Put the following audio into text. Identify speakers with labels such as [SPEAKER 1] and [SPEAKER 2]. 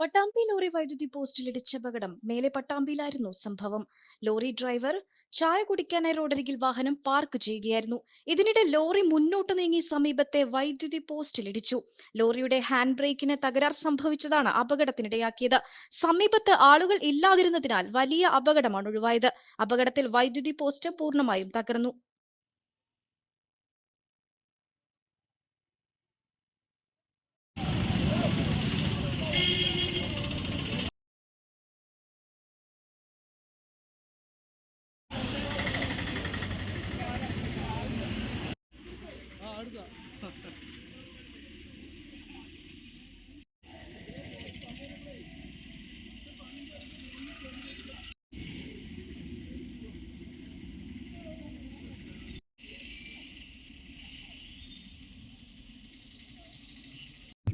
[SPEAKER 1] Pattambi lorry വൈദ്യുതി പോസ്റ്റിൽ ഇടിച്ച അപകടം. മേലെ പട്ടാമ്പിയിലായിരുന്നു സംഭവം. ലോറി ഡ്രൈവർ ചായ കുടിക്കാനായി റോഡരികിൽ വാഹനം പാർക്ക് ചെയ്യുകയായിരുന്നു. ഇതിനിടെ ലോറി മുന്നോട്ട് നീങ്ങി സമീപത്തെ വൈദ്യുതി പോസ്റ്റിൽ ഇടിച്ചു ലോറിയുടെ ഹാൻഡ് ബ്രേക്കിന് തകരാർ സംഭവിച്ചതാണ് അപകടത്തിനിടയാക്കിയത്. സമീപത്ത് ആളുകൾ ഇല്ലാതിരുന്നതിനാൽ വലിയ അപകടമാണ് ഒഴിവായത്. അപകടത്തിൽ വൈദ്യുതി പോസ്റ്റ് പൂർണമായും തകർന്നു. Hadi bakalım.